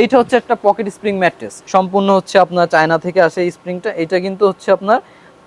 এইটা হচ্ছে একটা পকেট স্প্রিং ম্যাট্রেস। সম্পূর্ণ হচ্ছে আপনার চায়না থেকে আসে এই স্প্রিংটা। এটা কিন্তু হচ্ছে আপনার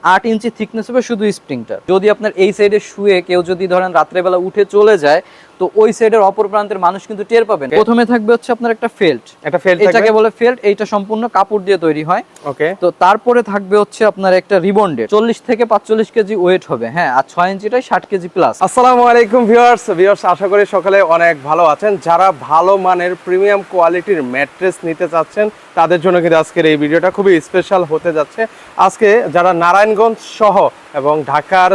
আট ইঞ্চি থিকনেস হবে শুধু স্প্রিংটা যদি আপনার এই সাইডে শুয়ে কেউ যদি ধরেন রাত্রেবেলা উঠে চলে যায় তো ওই সাইডের অপর প্রান্তের মানুষ কিন্তু টের পাবেন প্রথমে থাকবে হচ্ছে আপনার একটা ফেল্ট একটা ফেল এটাকে বলে ফেল্ট এইটা সম্পূর্ণ কাপড় দিয়ে তৈরি হয়। ওকে তো তারপরে থাকবে হচ্ছে আপনার একটা রিবন্ডেড। চল্লিশ থেকে পাঁচচল্লিশ কেজি ওয়েট হবে। হ্যাঁ আর ছয় ইঞ্চিটাই ষাট কেজি প্লাস আসসালামু আলাইকুম ভিউয়ার্স ভিউয়ার্স আশা করি সকালে অনেক ভালো আছেন। যারা ভালো মানের প্রিমিয়াম কোয়ালিটির ম্যাট্রেস নিতে চাচ্ছেন তাদের জন্য কিন্তু আজকের এই ভিডিওটা খুবই স্পেশাল হতে যাচ্ছে। আজকে যারা নারায়ণগঞ্জ সহ এবং ঢাকার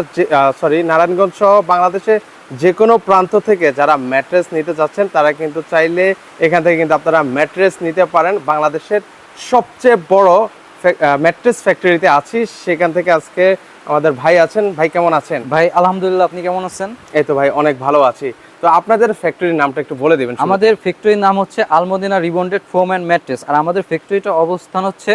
সরি নারায়ণগঞ্জ সহ বাংলাদেশে যে কোনো প্রান্ত থেকে যারা ম্যাট্রেস নিতে চাচ্ছেন তারা কিন্তু চাইলে এখান থেকে কিন্তু আপনারা ম্যাট্রেস নিতে পারেন। বাংলাদেশের সবচেয়ে বড় ম্যাট্রেস ফ্যাক্টরিতে আছি। সেখান থেকে আজকে আমাদের ভাই আছেন। ভাই কেমন আছেন? ভাই আলহামদুলিল্লাহ আপনি কেমন আছেন? এই তো ভাই অনেক ভালো আছি। তো আপনাদের ফ্যাক্টরির নামটা একটু বলে দেবেন আমাদের ফ্যাক্টরির নাম হচ্ছে Al Madina rebonded foam and mattress. আর আমাদের ফ্যাক্টরিটা অবস্থান হচ্ছে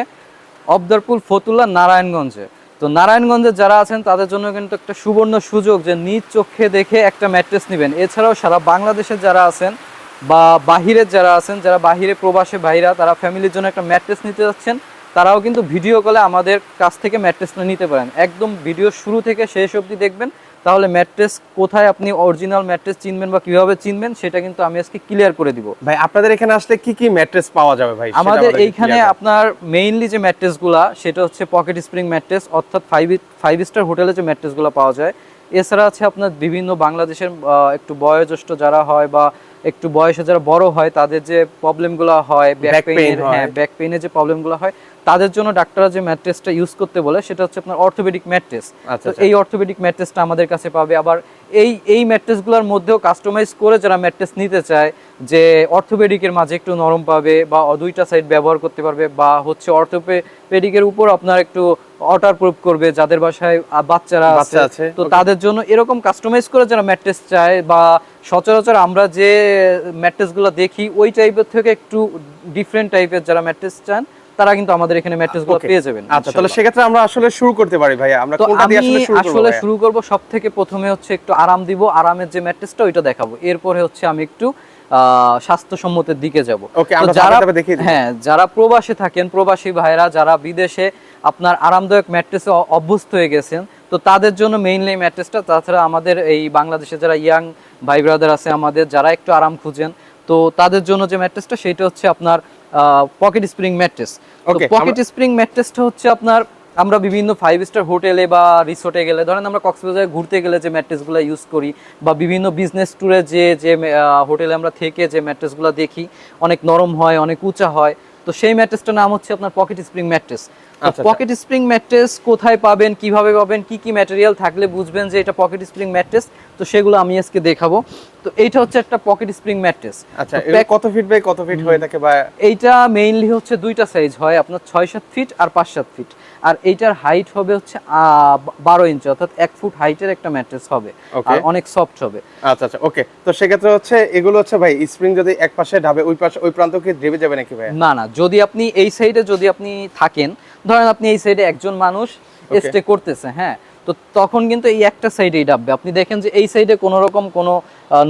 অবদারপুল ফতুল্লা নারায়ণগঞ্জে। তো নারায়ণগঞ্জে যারা আছেন, তাদের জন্য কিন্তু একটা সুবর্ণ সুযোগ যে নিজ চোখে দেখে একটা ম্যাট্রেস নেবেন। এছাড়াও সারা বাংলাদেশের যারা আছেন বা বাহিরের যারা আছেন, যারা বাহিরে প্রবাসে ভাইরা, তারা ফ্যামিলির জন্য একটা ম্যাট্রেস নিতে যাচ্ছেন, তারাও কিন্তু ভিডিও কলে আমাদের কাছ থেকে ম্যাট্রেসটা নিতে পারেন। একদম ভিডিও শুরু থেকে শেষ অবধি দেখবেন। তাহলে ম্যাট্রেস কোথায় আপনি অরিজিনাল ম্যাট্রেস চিনবেন বা কীভাবে চিনবেন সেটা কিন্তু আমি আজকে ক্লিয়ার করে দিব। ভাই আপনাদের এখানে আসলে কি কি ম্যাট্রেস পাওয়া যাবে ভাই? আমাদের এইখানে আপনার মেইনলি যে ম্যাট্রেসগুলা সেটা হচ্ছে পকেট স্প্রিং ম্যাট্রেস অর্থাৎ ফাইভ ফাইভ স্টার হোটেলে যে ম্যাট্রেসগুলো পাওয়া যায়। এছাড়া আছে আপনার বিভিন্ন বাংলাদেশের একটু বয়োজ্যেষ্ঠ যারা হয় বা একটু বয়সে যারা বড় হয় তাদের যে প্রবলেমগুলো হয় ব্যাক পেইনের হ্যাঁ ব্যাক পেইনের যে প্রবলেমগুলো হয় তাদের জন্য ডাক্তাররা যে ম্যাট্রেসটা ইউজ করতে বলে সেটা হচ্ছে আপনার অর্থোপেডিক ম্যাট্রেস আচ্ছা, আচ্ছা। এই অর্থোপেডিক ম্যাট্রেসটা আমাদের কাছে পাবে। আবার এই এই ম্যাট্রেসগুলোর মধ্যেও কাস্টমাইজ করে যারা ম্যাট্রেস নিতে চায় যে অর্থোপেডিকের মাঝে একটু নরম পাবে বা দুইটা সাইড ব্যবহার করতে পারবে বা হচ্ছে অর্থোপেডিকের উপর আপনার একটু ওয়াটার প্রুফ করবে যাদের বাসায় বাচ্চারা আছে, তো তাদের জন্য এরকম কাস্টমাইজ করে যারা ম্যাট্রেস চায় বা সচরাচর আমরা যে ম্যাট্রেসগুলো দেখি ওই টাইপের থেকে একটু ডিফারেন্ট টাইপের যারা ম্যাট্রেস চান তারা কিন্তু আমাদের এখানে ম্যাট্রেসগুলো Okay. পেয়ে যাবেন আচ্ছা তাহলে সেক্ষেত্রে আমরা আসলে শুরু করতে পারি ভাই আমরা কোনটা দিয়ে আসলে শুরু করব আসলে শুরু করব সব থেকে প্রথমে হচ্ছে একটু আরাম দিব আরামের যে ম্যাট্রেসটা ওইটা দেখাবো। এরপরে হচ্ছে আমি একটু স্বাস্থ্যসম্মতের দিকে যাব। যারা। হ্যাঁ যারা প্রবাসে থাকেন প্রবাসী ভাইরা যারা বিদেশে আপনার আরামদায়ক ম্যাট্রেসে অভ্যস্ত হয়ে গেছেন তো তাদের জন্য মেইনলি ম্যাট্রেসটা তাছাড়া আমাদের এই বাংলাদেশে যারা ইয়াং ভাই ব্রাদার আছে আমাদের যারা একটু আরাম খুঁজেন তো তাদের জন্য যে ম্যাট্রেসটা সেটা হচ্ছে আপনার pocket spring mattress pocket spring ম্যাট্রেসটা হচ্ছে আপনার আমরা বিভিন্ন ফাইভ স্টার হোটেলে বা রিসোর্টে গেলে ধরেন আমরা কক্সবাজারে ঘুরতে গেলে যে ম্যাট্রেসগুলো ইউজ করি বা বিভিন্ন বিজনেস ট্যুরে যে যে হোটেলে আমরা থেকে যে ম্যাট্রেসগুলো দেখি অনেক নরম হয় অনেক উঁচা হয় তো সেই ম্যাট্রেসটার নাম হচ্ছে আপনার pocket spring mattress. Pocket spring mattress কোথায় পাবেন কীভাবে পাবেন কি কি ম্যাটেরিয়াল থাকলে বুঝবেন যে এটা পকেট স্প্রিং ম্যাট্রেস তো সেগুলো আমি আজকে দেখাবো। তো এইটা হচ্ছে একটা পকেট স্প্রিং ম্যাট্রেস আচ্ছা কত ফিট বাই কত ফিট হয়ে থাকে বা এইটা মেইনলি হচ্ছে দুইটা সাইজ হয় আপনার ছয় সাত ফিট আর পাঁচ সাত ফিট আর এইটার হাইট হবে হচ্ছে বারো ইঞ্চি অর্থাৎ এক ফুট হাইটের একটা ম্যাট্রেস হবে. আর অনেক সফট হবে। আচ্ছা আচ্ছা ওকে তো সেক্ষেত্রে হচ্ছে এগুলো হচ্ছে ভাই স্প্রিং যদি এক পাশে ঢাবে ওই পাশে ওই প্রান্ত কি ডেবে যাবে নাকি ভাই না না যদি আপনি এই সাইডে যদি আপনি থাকেন ধরেন আপনি এই সাইডে একজন মানুষ স্টে করতেছে হ্যাঁ? তো তখন কিন্তু এই একটা সাইডেই ডাববে। আপনি দেখেন যে এই সাইডে কোনো রকম কোনো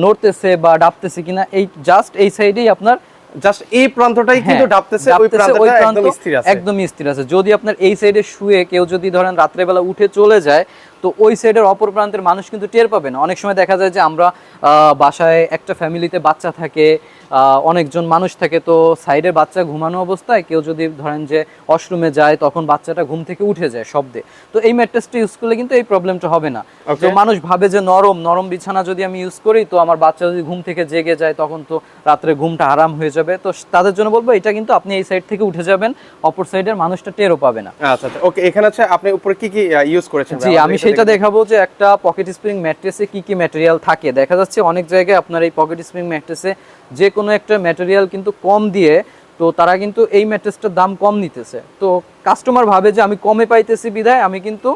নড়তেছে বা ডাবতেছে কিনা এই জাস্ট এই সাইডেই আপনার জাস্ট এই প্রান্তটাই কিন্তু হ্যাঁ, ডাবতেছে ওই প্রান্তটা একদম স্থির আছে। একদম স্থির আছে। যদি আপনার এই সাইডে শুয়ে কেউ যদি ধরেন রাত্রেবেলা উঠে চলে যায় তো ওই সাইডের অপর প্রান্তের মানুষ কিন্তু টের পাবে না। অনেক সময় দেখা যায় যে আমরা আহ, বাসায় একটা ফ্যামিলিতে বাচ্চা থাকে অনেকজন মানুষ থাকে তো সাইডের বাচ্চা ঘুমানো অবস্থায় কেউ যদি ধরেন যে ওয়াশরুমে যায় তখন বাচ্চাটা ঘুম থেকে উঠে যায় শব্দে। তো এই ম্যাট্রেসটা ইউজ করলে কিন্তু এই প্রবলেমটা হবে না। তো মানুষ ভাবে যে নরম নরম বিছানা যদি আমি ইউজ করি তো আমার বাচ্চা যদি ঘুম থেকে জেগে যায় তখন তো রাত্রে ঘুমটা আরাম হয়ে যাবে। তো তাদের জন্য বলব এটা কিন্তু আপনি এই সাইড থেকে উঠে যাবেন অপর সাইডের মানুষটা টেরও পাবে না। আচ্ছা আচ্ছা। ওকে এখানে হচ্ছে আপনি উপরে কি কি ইউজ করেছেন? জি আমি সেটা দেখাবো যে একটা পকেট স্প্রিং ম্যাট্রেসে কি কি ম্যাটেরিয়াল থাকে। দেখা যাচ্ছে অনেক জায়গায় আপনার এই পকেট স্প্রিং ম্যাট্রেসে যে কোনো একটা ম্যাটেরিয়াল কিন্তু কম দিয়ে তো তারা কিন্তু এই ম্যাট্রেসটার দাম কম নিতেছে। তো কাস্টমার ভাবে যে আমি কমে পাইতেছি বিধায় আমি কিন্তু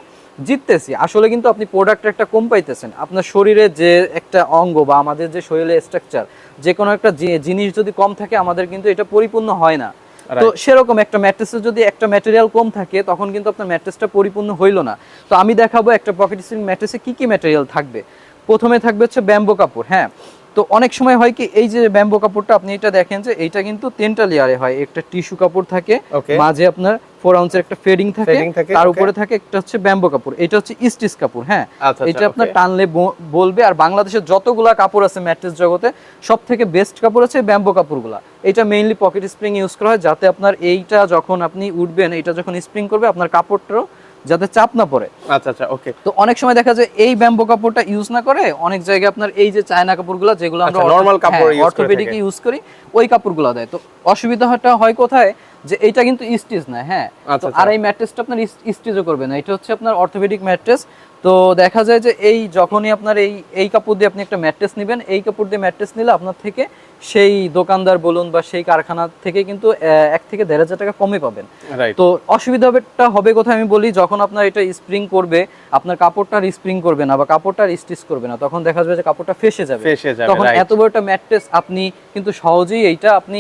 জিততেছি। আসলে কিন্তু আপনি প্রোডাক্ট একটা কম পাইতেছেন। আপনার শরীরে যে একটা অঙ্গ বা আমাদের যে শরীরের স্ট্রাকচার যে কোনো একটা জিনিস যদি কম থাকে আমাদের কিন্তু এটা পরিপূর্ণ হয় না। তো সেরকম একটা ম্যাট্রেসে যদি একটা ম্যাটেরিয়াল কম থাকে তখন কিন্তু আপনার ম্যাট্রেসটা পরিপূর্ণ হইল না। তো আমি দেখাবো একটা পকেট স্প্রিং ম্যাট্রেসে কি কি ম্যাটেরিয়াল থাকবে। প্রথমে থাকবে হচ্ছে ব্যাম্বো কাপড় হ্যাঁ? তো অনেক সময় হয় কি এই যে ব্যাম্বো কাপড়টা আপনি এটা দেখেন যে এইটা কিন্তু তিনটা লেয়ারে হয়। একটা টিস্যু কাপড় থাকে মাঝে আপনার ফোর আউন্সের একটা ফেডিং থাকে তার উপরে থাকে একটা হচ্ছে ব্যাম্বো কাপড়। এটা হচ্ছে স্টিচ কাপড় হ্যাঁ? এটা আপনার. টানলে বলবে। আর বাংলাদেশের যতগুলা কাপড় আছে ম্যাট্রেস জগতে সব থেকে বেস্ট কাপড় আছে ব্যাম্বো কাপড়গুলা। এটা মেইনলি পকেট স্প্রিং ইউজ করা হয় যাতে আপনার এইটা যখন আপনি উঠবেন এটা যখন স্প্রিং করবে আপনার কাপড়টাও যাতে চাপ না পড়ে। আচ্ছা আচ্ছা ওকে তো অনেক সময় দেখা যায় এই ব্যাম্বো কাপড়টা ইউজ না করে অনেক জায়গায় আপনার এই যে চায়না কাপড়গুলো যেগুলো আমরা আচ্ছা, normal কাপড় অর্থোপেডিক ইউজ করি ওই কাপড়গুলো দেয়। তো অসুবিধাটা হয় কোথায়? যে এটা কিন্তু স্টিচ না হ্যাঁ। আচ্ছা, আচ্ছা। আর এই ম্যাট্রেসটা আপনার স্টিচও করবে না। এটা হচ্ছে আপনার অর্থোপেডিক ম্যাট্রেস তো দেখা যায় যে এই যখনই আপনার এই এই কাপড় দিয়ে আপনি একটা ম্যাট্রেস নেবেন এই কাপড় দিয়ে ম্যাট্রেস নিলে আপনার থেকে সেই দোকানদার বলুন বা সেই কারখানা থেকে কিন্তু এক থেকে দেড় হাজার টাকা কমে পাবেন। তো অসুবিধাটা হবে কোথায়? আমি বলি যখন আপনার এটা স্প্রিং করবে আপনার কাপড়টা স্প্রিং করবে না বা কাপড়টা স্টিচ করবে না তখন দেখা যাবে যে কাপড়টা ফেসে যাবে। তখন এত বড় একটা ম্যাট্রেস আপনি কিন্তু সহজেই এইটা আপনি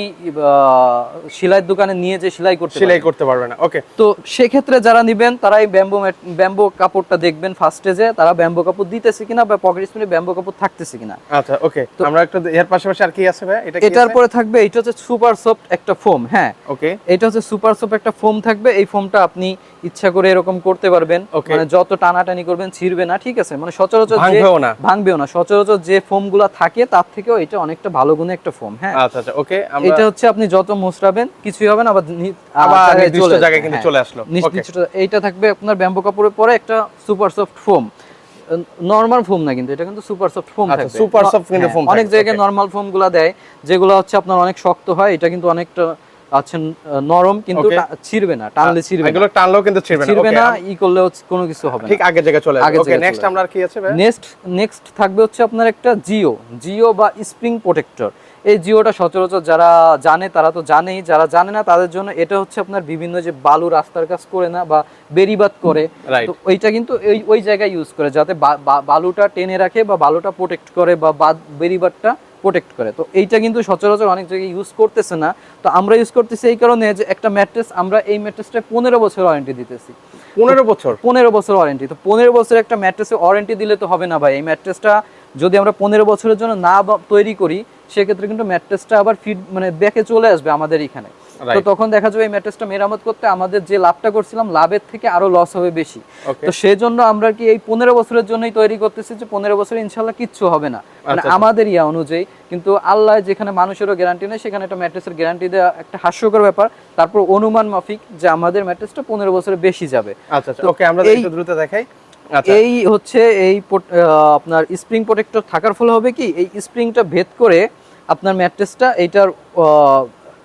সেলাইয়ের দোকানে নিয়ে যে সেলাই করতে সেলাই করতে পারবে না ওকে তো সেক্ষেত্রে যারা নিবেন তারা এই ব্যাম্বো ব্যাম্বো কাপড়টা দেখবেন ফার্স্টে যে তারা ব্যাম্বো কাপড় দিতেছে কিনা বা পকেট স্প্রিং ব্যাম্বো কাপড় থাকতেছে কিনা। আচ্ছা ওকে আমরা একটা এর পাশাপাশি আর কি আছে? ভাই এটা এটার পরে থাকবে এটা হচ্ছে সুপার সফট একটা ফোম হ্যাঁ। ওকে এটা হচ্ছে সুপার সফট একটা ফোম থাকবে এই ফোমটা আপনি ইচ্ছা করে এরকম করতে পারবেন। মানে যত টানাটানি করবেন ছিড়বে না ঠিক আছে? মানে সচরাচর ভাঙবেও না। ভাঙবেও না। সচরাচর যে ফোমগুলো থাকে তার থেকেও এটা অনেকটা ভালো গুণে একটা ফোম হ্যাঁ। আচ্ছা আচ্ছা ওকে আমরা এটা হচ্ছে আপনি যত মোচড়াবেন কিছুই হবে না আবার আবার নির্দিষ্ট জায়গায় কিন্তু হ্যাঁ। চলে আসলো। এইটা থাকবে আপনার ব্যাম্বো কাপড়ের পরে একটা super soft foam normal foam না কিন্তু এটা কিন্তু সুপার সফট ফোম থাকে থাকবে। সফট কিন্তু ফোম অনেক জায়গায় নরমাল ফোমগুলা দেয় যেগুলো হচ্ছে আপনার অনেক শক্ত হয় এটা কিন্তু অনেকটা আছেন নরম কিন্তু. ছিড়বে না টানলে ছিড়বে এগুলো টানলেও কিন্তু ছিড়বে না ছিড়বে না ই করলে কোনো কিছু হবে না। ঠিক আগে জায়গা চলে আসবে ওকে নেক্সট আমরা কি আছে ভাই? নেক্সট নেক্সট থাকবে হচ্ছে আপনার একটা জিও জিও বা স্প্রিং প্রোটেক্টর এই জিওটা সচরাচর যারা জানে তারা তো জানেই। যারা জানে না তাদের জন্য এটা হচ্ছে আপনার বিভিন্ন যে বালু রাস্তার কাজ করে না বা বেরিবাদ করে. তো ওইটা কিন্তু ওই ওই জায়গায় ইউজ করে যাতে বালুটা টেনে রাখে বা বালুটা প্রোটেক্ট করে বা বেরিবাদটা প্রোটেক্ট করে। তো এইটা কিন্তু সচরাচর অনেক জায়গায় ইউজ করতেছে না। তো আমরা ইউজ করতেছি এই কারণে যে একটা ম্যাট্রেস আমরা এই ম্যাট্রেসটা পনেরো বছর ওয়ারেন্টি দিতেছি। পনেরো বছর? পনেরো বছর ওয়ারেন্টি তো পনেরো বছর একটা ম্যাট্রেসে ওয়ারেন্টি দিলে তো হবে না ভাই। এই ম্যাট্রেসটা যদি আমরা পনেরো বছরের জন্য না তৈরি করি সেক্ষেত্রে কিন্তু ম্যাট্রেসটা আবার ফিট মানে ব্যাকে চলে আসবে আমাদের এখানে। তো তখন দেখা যাবে এই ম্যাট্রেসটা মেরামত করতে আমাদের যে লাভটা করছিলাম লাভের থেকে আরও লস হবে বেশি। তো সেই জন্য আমরা কি এই পনেরো বছরের জন্যই তৈরি করতেছি যে পনেরো বছরে ইনশাল্লাহ কিচ্ছু হবে না। মানে আচ্ছা। আমাদের ইয়া অনুযায়ী কিন্তু আল্লাহ যেখানে মানুষেরও গ্যারান্টি নেই সেখানে একটা ম্যাট্রেসের গ্যারান্টি দেওয়া একটা হাস্যকর ব্যাপার। তারপর অনুমান মাফিক যে আমাদের ম্যাট্রেসটা পনেরো বছরের বেশি যাবে। আচ্ছা আচ্ছা। ওকে আমরা একটু দ্রুত দেখাই। আচ্ছা এই হচ্ছে এই আপনার স্প্রিং প্রোটেক্টর থাকার ফলে হবে কি এই স্প্রিংটা ভেদ করে আপনার ম্যাট্রেসটা এইটার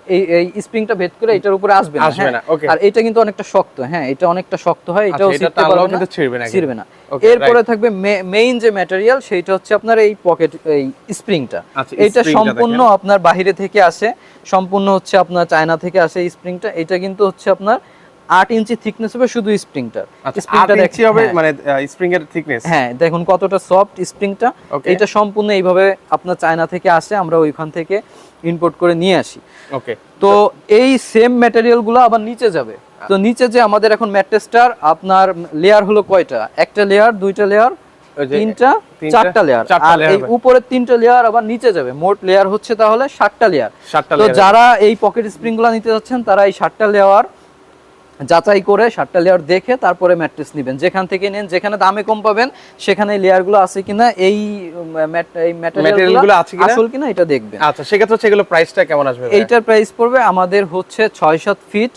এই এই স্প্রিংটা ভেদ করে এটার উপরে আসবে না আসবে হ্যাঁ। না. আর এটা কিন্তু অনেকটা শক্ত হ্যাঁ এটা অনেকটা শক্ত হয় এটাও আচ্ছা, ছিঁড়তে পারবে না ছিঁড়বে না ছিঁড়বে না। এরপরে থাকবে মেইন যে ম্যাটেরিয়াল সেইটা হচ্ছে আপনার এই পকেট এই স্প্রিংটা আচ্ছা, এইটা সম্পূর্ণ আপনার বাইরে থেকে আসে সম্পূর্ণ হচ্ছে আপনার চায়না থেকে আসে স্প্রিংটা এটা কিন্তু হচ্ছে আপনার আট ইঞ্চি থিকনেস হবে শুধু স্প্রিংটার আচ্ছা ইঞ্চি হবে মানে স্প্রিং এর থিকনেস হ্যাঁ দেখুন কতটা সফট স্প্রিংটা এটা সম্পূর্ণ এইভাবে আপনার চায়না থেকে আসে আমরা ওইখান থেকে ইম্পোর্ট করে নিয়ে আসি। ওকে তো এই সেম ম্যাটেরিয়ালগুলো আবার নিচে যাবে। তো নিচে যে আমাদের এখন ম্যাট্রেসটার আপনার লেয়ার হলো কয়টা? একটা লেয়ার দুইটা লেয়ার তিনটা চারটা লেয়ার আর এই তিনটা লেয়ার আবার নিচে যাবে। মোট লেয়ার হচ্ছে তাহলে সাতটা লেয়ার তো যারা এই পকেট স্প্রিংগুলো নিতে যাচ্ছেন তারা এই সাতটা লেয়ার যাচাই করে সাতটা লেয়ার দেখে তারপরে ম্যাট্রেস নেবেন। যেখান থেকে নেন যেখানে দামে কম পাবেন সেখানে লেয়ারগুলো আছে কিনা এই এই Material ম্যাটেরিয়ালগুলো আছে কিনা? আসল কিনা এটা দেখবেন। আচ্ছা সেক্ষেত্রে সেগুলো প্রাইসটা কেমন আসবে এইটার প্রাইস পড়বে আমাদের হচ্ছে ছয় সাত ফিট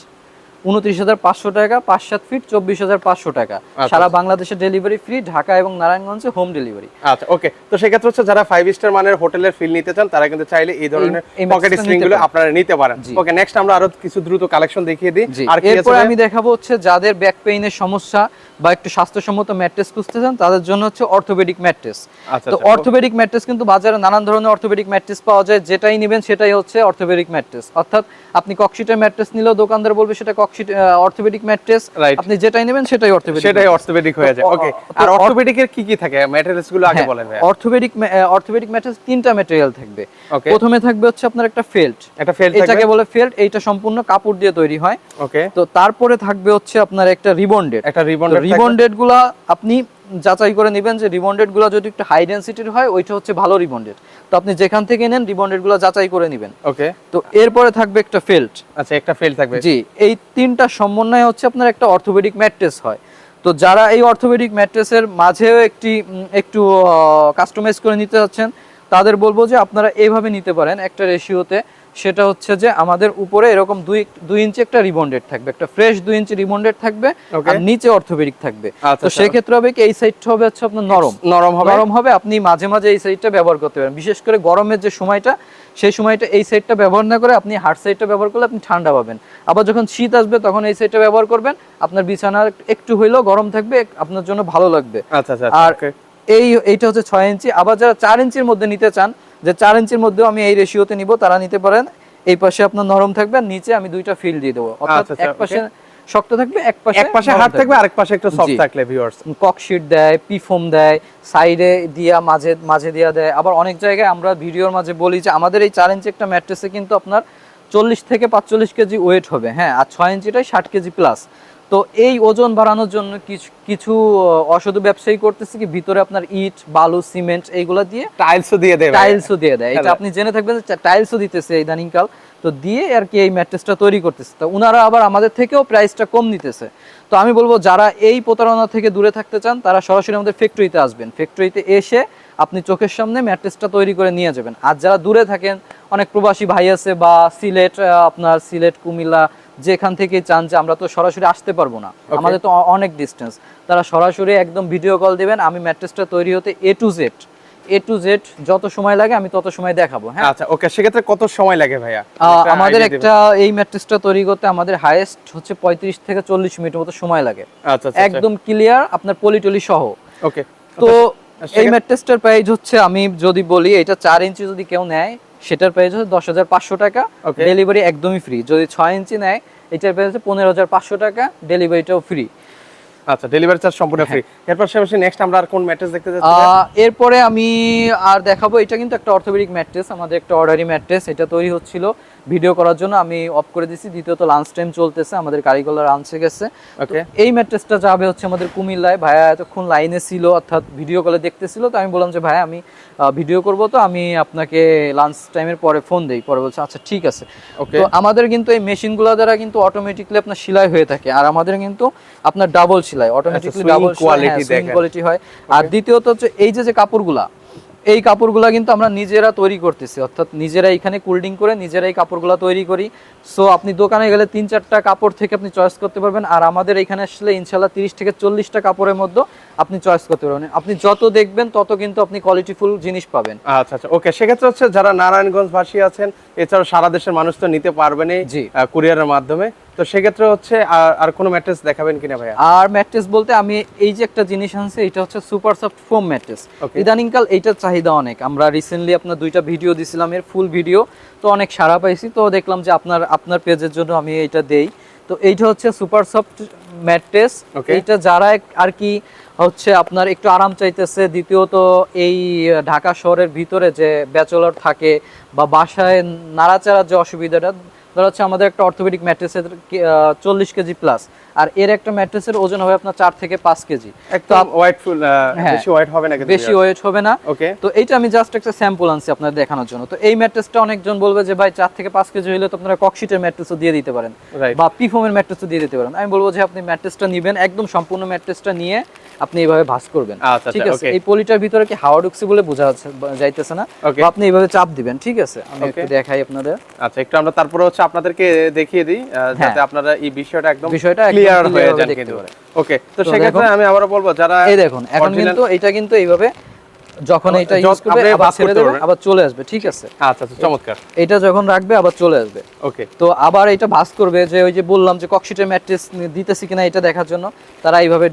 উনত্রিশ হাজার পাঁচশো টাকা পাঁচ সাত ফিট চব্বিশ হাজার পাঁচশো টাকা। আচ্ছা, সারা আচ্ছা। বাংলাদেশে ডেলিভারি ফ্রি ঢাকা এবং নারায়ণগঞ্জে হোম ডেলিভারি আচ্ছা ওকে তো সেক্ষেত্রে হচ্ছে যারা ফাইভ স্টার মানের হোটেলের ফিল নিতে চান তারা কিন্তু চাইলে এই ধরনের পকেটগুলো আপনারা নিতে পারেন। ওকে নেক্সট আমরা আরও কিছু দ্রুত কালেকশন দেখিয়ে দিই। আর এরপরে আমি দেখাবো হচ্ছে যাদের ব্যাক পেইনের সমস্যা বা একটু স্বাস্থ্যসম্মত ম্যাট্রেস খুঁজতে চান তাদের জন্য হচ্ছে অর্থোপেডিক ম্যাট্রেস আচ্ছা, তো আচ্ছা। অর্থোপেডিক ম্যাট্রেস কিন্তু বাজারে নানান ধরনের অর্থোপেডিক ম্যাট্রেস পাওয়া যায় যেটাই নেবেন সেটাই হচ্ছে অর্থোপেডিক ম্যাট্রেস অর্থাৎ আপনি ককশিটের ম্যাট্রেস নিলেও দোকানদার বলবে সেটা ককশিট অর্থোপেডিক ম্যাট্রেস. আপনি যেটাই নেবেন সেটাই অর্থোপেডিক। সেটাই অর্থোপেডিক হয়ে যায়। ওকে আর তো অর্থোপেডিক এর কি কি থাকে? ম্যাটেরিয়ালসগুলো আগে বলেন ভাই অর্থোপেডিক অর্থোপেডিক ম্যাট্রেস তিনটা ম্যাটেরিয়াল থাকবে। প্রথমে থাকবে হচ্ছে আপনার একটা ফেল্ট একটা ফেল এটাকে বলে ফেল্ট এইটা সম্পূর্ণ কাপড় দিয়ে তৈরি হয়। ওকে তো তারপরে থাকবে হচ্ছে আপনার একটা রিবন্ডেড একটা রিবন রিবন্ডেডগুলা আপনি যাচাই করে নেবেন যে রিবন্ডেডগুলো যদি একটু হাই ডেন্সিটির হয় ওইটা হচ্ছে ভালো রিবন্ডেড তো আপনি যেখান থেকে নেন রিবন্ডেডগুলো যাচাই করে নেবেন। ওকে তো এরপরে থাকবে একটা ফেল্ট আচ্ছা একটা ফেল থাকবে। জি এই তিনটা সমন্বয় হচ্ছে আপনার একটা অর্থোপেডিক ম্যাট্রেস হয়। তো যারা এই অর্থোপেডিক ম্যাট্রেসের মাঝেও একটি একটু কাস্টমাইজ করে নিতে যাচ্ছেন তাদের বলব যে আপনারা এইভাবে নিতে পারেন একটা রেশিওতে সেটা হচ্ছে যে আমাদের উপরে এরকম দুই দুই ইঞ্চি একটা রিবন্ডেড থাকবে একটা ফ্রেশ দুই ইঞ্চি রিবন্ডেড থাকবে আর নিচে অর্থোপেডিক থাকবে। আচ্ছা, তো আচ্ছা। সেক্ষেত্রে হবে কি এই সাইডটা হবে হচ্ছে আপনার নরম। নরম হবে। নরম হবে আপনি মাঝে মাঝে এই সাইডটা ব্যবহার করতে পারেন। বিশেষ করে গরমের যে সময়টা সেই সময়টা এই সাইডটা ব্যবহার না করে আপনি হার্ড সাইডটা ব্যবহার করলে আপনি ঠান্ডা পাবেন। আবার যখন শীত আসবে তখন এই সাইডটা ব্যবহার করবেন। আপনার বিছানা একটু হইলেও গরম থাকবে আপনার জন্য ভালো লাগবে। আচ্ছা আচ্ছা আর এই এইটা হচ্ছে ছয় ইঞ্চি। আবার যারা চার ইঞ্চির মধ্যে নিতে চান যে চার ইঞ্চির মধ্যেও আমি এই রেশিওতে নিব তারা নিতে পারেন। এই পাশে আপনার নরম থাকবে আর নিচে আমি দুইটা ফিল দিয়ে দেবো। অর্থাৎ আচ্ছা, আচ্ছা, এক পাশে শক্ত থাকবে এক পাশে এক পাশে হার্ড থাকবে আরেক পাশে একটু সফট থাকলে ভিউয়ার্স ককশিট দেয় পিফোম দেয় সাইডে দিয়া মাঝে মাঝে দিয়া দেয়। আবার অনেক জায়গায় আমরা ভিডিওর মাঝে বলি যে আমাদের এই চার ইঞ্চি একটা ম্যাট্রেসে কিন্তু আপনার চল্লিশ থেকে পাঁচচল্লিশ কেজি ওয়েট হবে। হ্যাঁ আর ছয় ইঞ্চিটাই ষাট কেজি প্লাস তো এই ওজন বাড়ানোর জন্য কিছু কিছু অসাধু ব্যবসায়ী করতেছে কি ভিতরে আপনার ইট বালু সিমেন্ট এইগুলা দিয়ে টাইলসও দিয়ে দেবে টাইলসও দিয়ে দেয়। এটা। আপনি জেনে থাকবেন যে টাইলসও দিতেছে ইদানিং কাল তো দিয়ে আর কি এই ম্যাট্রেসটা তৈরি করতেছে। তো উনারা আবার আমাদের থেকেও প্রাইসটা কম নিতেছে তো আমি বলব যারা এই প্রতারণা থেকে দূরে থাকতে চান তারা সরাসরি আমাদের ফ্যাক্টরিতে আসবেন। ফ্যাক্টরিতে এসে আপনি চোখের সামনে ম্যাট্রেসটা তৈরি করে নিয়ে যাবেন। আর যারা দূরে থাকেন অনেক প্রবাসী ভাই আছে বা সিলেট আপনার সিলেট কুমিল্লা যেখান থেকে চান যে আমরা তো সরাসরি আসতে পারব না। আমাদের তো অনেক ডিস্টেন্স তারা সরাসরি একদম ভিডিও কল দিবেন আমি ম্যাট্রেসটা তৈরি হতে A to Z A to Z যত সময় লাগে আমি তত সময় দেখাবো হ্যাঁ? আচ্ছা ওকে সেক্ষেত্রে কত সময় লাগে ভাইয়া? আমাদের একটা এই ম্যাট্রেসটা তৈরি করতে আমাদের হাইয়েস্ট হচ্ছে পঁয়ত্রিশ থেকে চল্লিশ মিনিটের মতো সময় লাগে। আচ্ছা আচ্ছা একদম ক্লিয়ার আপনার পলিটলি সহ। ওকে তো এই ম্যাট্রেসটার প্রাইস হচ্ছে আমি যদি বলি এটা চার ইঞ্চি যদি কেউ নেয় সেটার প্রাইস হচ্ছে দশ হাজার পাঁচশো টাকা. ডেলিভারি একদমই ফ্রি যদি ছয় ইঞ্চি নেয় এটার প্রাইস হচ্ছে পনেরো হাজার পাঁচশো টাকা। ডেলিভারিটাও ফ্রি আচ্ছা ডেলিভারি চার্জ সম্পূর্ণ ফ্রি এরপর পাশাপাশি নেক্সট আমরা আর কোন ম্যাট্রেস দেখতে যাচ্ছি? এরপরে আমি আর দেখাবো এটা কিন্তু একটা অর্থোপেডিক ম্যাট্রেস আমাদের একটা অর্ডারি ম্যাট্রেস এটা তৈরি হচ্ছিল ভিডিও করার জন্য আমি অফ করে দিছি। দ্বিতীয়ত লাঞ্চ টাইম চলতেছে আমাদের কারিগররা আনছে গেছে। ওকে এই ম্যাট্রেসটা যাবে হচ্ছে আমাদের কুমিল্লায়। ভাইয়া এতক্ষণ লাইনে ছিল অর্থাৎ ভিডিও কলে দেখতেছিল তো আমি বললাম যে ভাই আমি ভিডিও করব। তো আমি আপনাকে লাঞ্চ টাইমের পরে ফোন দেই। পরে বলছে আচ্ছা ঠিক আছে। ওকে তো আমাদের কিন্তু এই মেশিনগুলো দ্বারা কিন্তু অটোমেটিকলি আপনার সেলাই হয়ে থাকে। আর আমাদের কিন্তু আপনার ডাবল সেলাই অটোমেটিকলি ডাবল দেখেন। কোয়ালিটি হয়। আর দ্বিতীয়ত হচ্ছে এই যে যে কাপড়গুলা এই কাপড়গুলা কিন্তু আমরা নিজেরা তৈরি করতেছি। অর্থাৎ নিজেরা এখানে কুলডিং করে নিজেরাই কাপড়গুলো তৈরি করি। সো আপনি দোকানে গেলে তিন চারটা কাপড় থেকে আপনি চয়েস করতে পারবেন। আর আমাদের এখানে আসলে ইনশাল্লাহ তিরিশ থেকে চল্লিশটা কাপড়ের মধ্যে আপনি চয়েস করতে পারবেন। আপনি যত দেখবেন তত কিন্তু আপনি কোয়ালিটিফুল জিনিস পাবেন। আচ্ছা আচ্ছা ওকে সেক্ষেত্রে হচ্ছে যারা নারায়ণগঞ্জ ভাসী আছেন এছাড়াও সারা দেশের মানুষ তো নিতে পারবেনই জি। কুরিয়ারের মাধ্যমে। তো সেক্ষেত্রে হচ্ছে আর আর কোনো ম্যাট্রেস দেখাবেন কিনা ভাইয়া? আর ম্যাট্রেস বলতে আমি এই যে একটা জিনিস আনছি এটা হচ্ছে সুপার সফট ফোম ম্যাট্রেস. ইদানিংকাল এইটার চাহিদা অনেক। আমরা রিসেন্টলি আপনার দুইটা ভিডিও দিছিলাম এর ফুল ভিডিও তো অনেক সারা পাইছি তো দেখলাম যে আপনার আপনার পেজের জন্য আমি এটা দেই। তো এইটা হচ্ছে সুপার সফট ম্যাট্রেস. এইটা যারা আর কি হচ্ছে আপনার একটু আরাম চাইতেছে দ্বিতীয়ত এই ঢাকা শহরের ভিতরে যে ব্যাচেলর থাকে বা বাসায় নাড়াচাড়ার যে অসুবিধাটা ধর হচ্ছে আমাদের একটা অর্থোপেডিক ম্যাট্রেসের চল্লিশ কেজি প্লাস আর এর একটা ম্যাট্রেসের ওজন হবে আপনার চার থেকে পাঁচ কেজি। হ্যাঁ। বেশি হোয়াইট হবে না বেশি ওয়েট হবে না। ওকে তো এইটা আমি জাস্ট একটা স্যাম্পল আনছি আপনাদের দেখানোর জন্য। তো এই ম্যাট্রেসটা অনেকজন বলবে যে ভাই চার থেকে পাঁচ কেজি হলে তো আপনারা ককশিটের ম্যাট্রেসও দিয়ে দিতে পারেন বা পিফোমের ম্যাট্রেসও দিয়ে দিতে পারেন। আমি বলব যে আপনি ম্যাট্রেসটা নেবেন একদম সম্পূর্ণ ম্যাট্রেসটা নিয়ে আপনি এইভাবে ভাঁজ করবেন। আচ্ছা, ঠিক আচ্ছা, আছে এই পলিটার ভিতরে কি হাওয়া ঢুকছে বলে বোঝা যাচ্ছে যাইতেছে না? আপনি এইভাবে চাপ দিবেন ঠিক আছে? আমি একটু দেখাই আপনাদের। আচ্ছা একটু আমরা তারপরে হচ্ছে আপনাদেরকে দেখিয়ে দিই যাতে আপনারা এই বিষয়টা একদম হ্যাঁ। বিষয়টা ক্লিয়ার হয়ে পারে। ওকে তো তো সেক্ষেত্রে আমি আবারও বলব যারা এই দেখুন এখন কিন্তু এটা কিন্তু এইভাবে যখন এটা ইউজ করবে আবার ছেড়ে দেবে আবার চলে আসবে ঠিক আছে? আচ্ছা আচ্ছা চমৎকার। এটা যখন রাখবে আবার চলে আসবে। ওকে। তো আবার এটা করবে যে ওই যে বললাম যে ককশিটের ম্যাট্রেস দিতেছি কিনা এটা দেখার জন্য তারা এইভাবে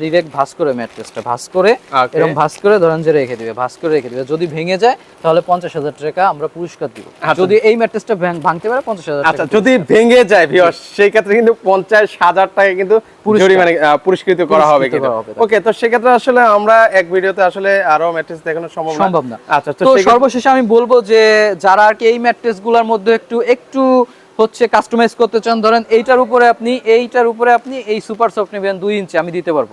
করে ম্যাট্রেসটা। করে এরকম করে ধরেন যে রেখে দিবে করে রেখে দিবে। যদি ভেঙে যায় তাহলে পঞ্চাশ হাজার টাকা আমরা পুরস্কার দিব। আচ্ছা। যদি এই ম্যাট্রেসটা ভাঙতে পারে পঞ্চাশ হাজার আচ্ছা যদি ভেঙে যায় ভিউয়ার্স সেই ক্ষেত্রে কিন্তু পঞ্চাশ হাজার টাকা কিন্তু। জরিমানা পুরস্কৃত করা হবে। ওকে তো সেক্ষেত্রে আসলে আমরা এক ভিডিওতে আসলে আরও ম্যাট্রেস দেখানো সম্ভব না। আচ্ছা তো তো সর্বশেষে আমি বলব যে যারা আর কি এই ম্যাট্রেসগুলার মধ্যে একটু একটু হচ্ছে কাস্টমাইজ করতে চান ধরেন এইটার উপরে আপনি এইটার উপরে আপনি এই সুপার সফট নেবেন দুই ইঞ্চি আমি দিতে পারব।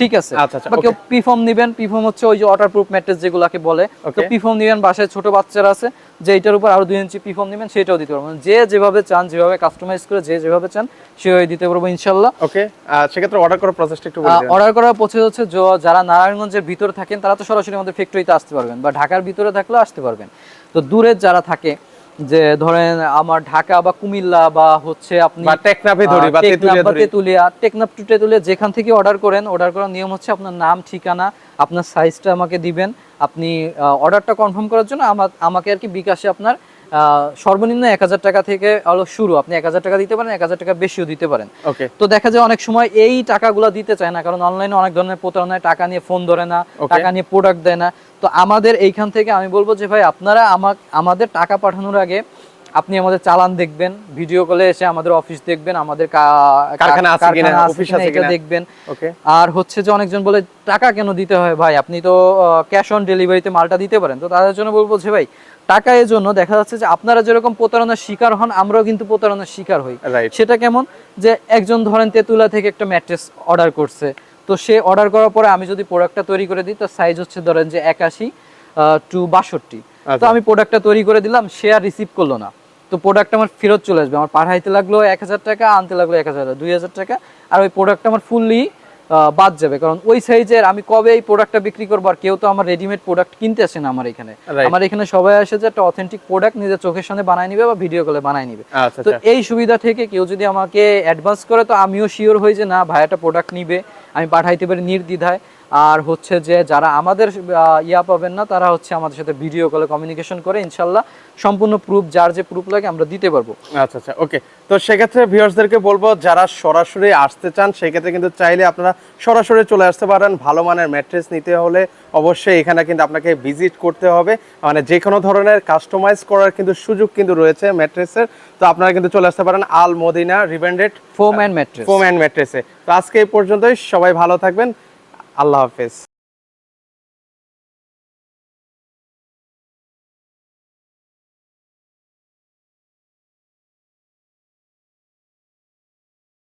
ঠিক আছে? আচ্ছা, আচ্ছা, বা কেউ পিফর্ম নিবেন পিফর্ম হচ্ছে ওই যে ওয়াটার প্রুফ ম্যাট্রেস যেগুলোকে বলে। তো পিফর্ম নিবেন বাসায় ছোট বাচ্চারা আছে যে এটার উপর আরও দুই ইঞ্চি পিফর্ম নিবেন সেটাও দিতে পারব। যে যেভাবে চান যেভাবে কাস্টমাইজ করে যে যেভাবে চান সেভাবে দিতে পারব ইনশাল্লাহ। ওকে সেক্ষেত্রে অর্ডার করার প্রসেসটা একটু অর্ডার করার প্রসেস হচ্ছে যারা নারায়ণগঞ্জের ভিতরে থাকেন তারা তো সরাসরি আমাদের ফ্যাক্টরিতে আসতে পারবেন বা ঢাকার ভিতরে থাকলেও আসতে পারবেন। তো দূরের যারা থাকে যে ধরেন আমার ঢাকা বা কুমিল্লা বা হচ্ছে আপনি টেকনাফে ধরি বা তেতুলিয়া ধরি। তেতুলিয়া টেকনাফ টু তেতুলিয়া যেখান থেকে অর্ডার করেন অর্ডার করার নিয়ম হচ্ছে আপনার নাম ঠিকানা আপনার সাইজটা আমাকে দিবেন। আপনি অর্ডারটা কনফার্ম করার জন্য আমাকে আর কি বিকাশে আপনার সর্বনিম্ন এক হাজার টাকা থেকে হলো শুরু। আপনি এক হাজার টাকা দিতে পারেন এক হাজার টাকা বেশিও দিতে পারেন। তো দেখা যায় অনেক সময় এই টাকাগুলো দিতে চায় না কারণ অনলাইনে অনেক ধরনের প্রতারণায় টাকা নিয়ে ফোন ধরে না টাকা নিয়ে প্রোডাক্ট দেয় না। তো আমাদের এইখান থেকে আমি বলব যে ভাই আপনারা আমাক আমাদের টাকা পাঠানোর আগে আপনি আমাদের চালান দেখবেন ভিডিও কলে এসে আমাদের অফিস দেখবেন আমাদের কারখানা আছে কিনা, অফিস আছে কিনা। দেখবেন। আর হচ্ছে যে অনেকজন বলে টাকা কেন দিতে হয় ভাই? আপনি তো ক্যাশ অন ডেলিভারিতে মালটা দিতে পারেন। তো তাদের জন্য বলব যে ভাই টাকা এর জন্য দেখা যাচ্ছে যে আপনারা যেরকম প্রতারণার শিকার হন আমরাও কিন্তু প্রতারণার শিকার হই। সেটা কেমন? যে একজন ধরেন তেতুলা থেকে একটা ম্যাট্রেস অর্ডার করছে। তো সে অর্ডার করার পরে আমি যদি প্রোডাক্টটা তৈরি করে দিই তার সাইজ হচ্ছে ধরেন যে একাশি টু বাষট্টি। তো আচ্ছা। আমি প্রোডাক্টটা তৈরি করে দিলাম সে আর রিসিভ করল না। তো প্রোডাক্ট আমার ফেরত চলে আসবে। আমার পাঠাইতে লাগল এক হাজার টাকা আনতে লাগল এক হাজার দুই হাজার টাকা। আর ওই প্রোডাক্টটা আমার ফুললি বাদ যাবে। কারণ ওই সাইজের আমি কবে এই প্রোডাক্টটা বিক্রি করব আর কেউ তো আমার রেডিমেড প্রোডাক্ট কিনতে আসে না আমার এখানে। আমার এখানে সবাই আসে যে একটা অথেন্টিক প্রোডাক্ট নিজের চোখের সামনে বানায় নিবে বা ভিডিও কলে বানায় নিবে। আচ্ছা তো আচ্ছা এই সুবিধা থেকে কেউ যদি আমাকে অ্যাডভান্স করে তো আমিও শিওর হই যে না ভাই একটা প্রোডাক্ট নিবে। আমি পাঠাইতে পারি নির্দ্বিধায়। আর হচ্ছে যে যারা আমাদের ইয়া পাবেন না তারা হচ্ছে আমাদের সাথে ভিডিও কলে কমিউনিকেশন করে ইনশাল্লাহ সম্পূর্ণ প্রুফ যার যে প্রুফ লাগে আমরা দিতে পারব। আচ্ছা আচ্ছা ওকে তো সেক্ষেত্রে ভিউয়ার্সদেরকে বলব যারা সরাসরি আসতে চান সেক্ষেত্রে কিন্তু চাইলে আপনারা সরাসরি চলে আসতে পারেন। ভালো মানের ম্যাট্রেস নিতে হলে অবশ্যই এখানে কিন্তু আপনাকে ভিজিট করতে হবে। মানে যে কোনো ধরনের কাস্টমাইজ করার কিন্তু সুযোগ কিন্তু রয়েছে ম্যাট্রেসের তো আপনারা কিন্তু চলে আসতে পারেন Al Madina rebonded foam and mattress foam and ম্যাট্রেসে তো আজকে এই পর্যন্তই সবাই ভালো থাকবেন। আল্লাহ হাফেজ।